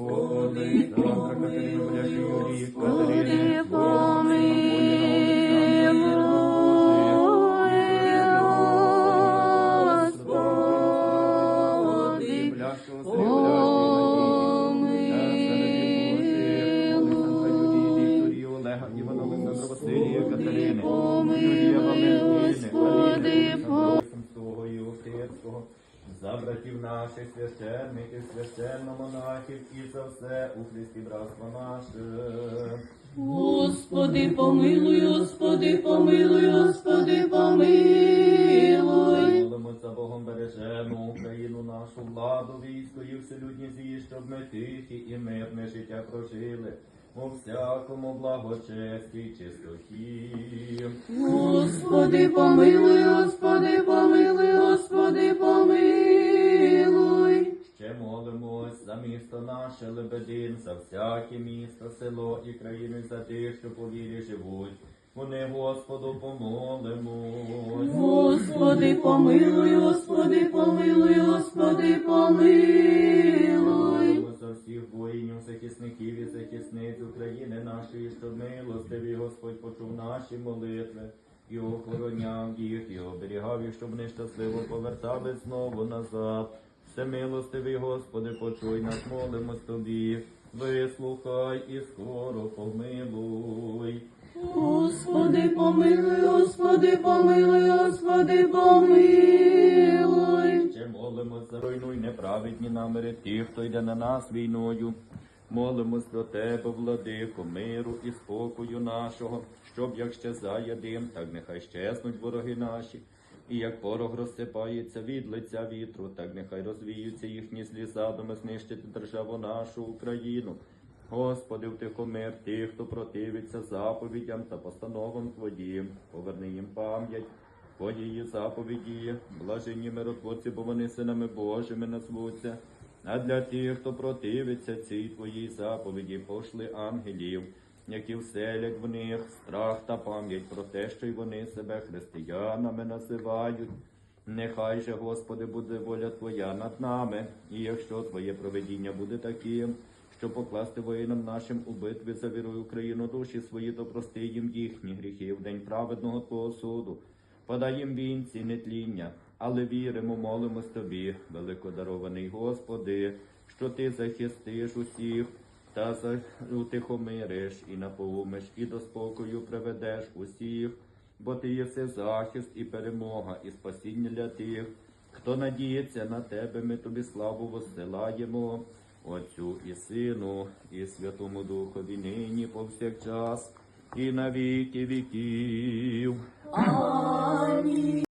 Юрій, Катерини, Господи, помилуй, Господи, Олега Катерини, за братів наших священників, священно-монахів і за все у Христі братство наше. Господи, помилуй, Господи, помилуй, Господи, помилуй. Молимося Богом бережемо Україну, нашу владу, військо і вселюдні зії, щоб ми тихі і мирне життя прожили. У всякому благочесті чистоті. Господи, помилуй, Господи, помилуй, місто наше Лебедин, за всяке місто, село і країни, за тих, що по вірі живуть. Вони Господу помолимось. Господи, помилуй, Господи, помилуй, Господи, помилуй. За всіх воїнів, захисників і захисниць України нашої, щоб милостивий Господь почув наші молитви і охороняв їх, і оберігав їх, щоб вони щасливо повертали знову назад. Всемилостивий Господи, почуй нас, молимось тобі, вислухай і скоро помилуй. Господи, помилуй, Господи, помилуй, Господи, помилуй. Ще молимось руйнуй неправедні наміри тих, хто йде на нас війною. Молимось до тебе, владико, миру і спокою нашого, щоб як щезає дим, так нехай щезнуть вороги наші. І як порох розсипається від лиця вітру, так нехай розвіються їхні злі задуми знищити державу нашу Україну. Господи, втихомир тих, хто противиться заповідям та постановам Твоїм, поверни їм пам'ять. Твої заповіді, блаженні миротворці, бо вони синами Божими назвуться. А для тих, хто противиться цій твоїй заповіді, пошли ангелів, які вселять в них страх та пам'ять про те, що й вони себе християнами називають. Нехай же, Господи, буде воля Твоя над нами, і якщо Твоє проведіння буде таким, що покласти воїнам нашим у битві за віру і Україну душі свої, то прости їм їхні гріхи в день праведного Твого суду. Подай їм вінці нетління, але віримо, молимось тобі, великодарований Господи, що ти захистиш усіх та утихомириш і наповумиш, і до спокою приведеш усіх, бо ти є все захист і перемога, і спасіння для тих, хто надіється на тебе, ми тобі славу воссилаємо, Отцю і Сину, і Святому Духові нині повсякчас, і на віки віків. Амінь.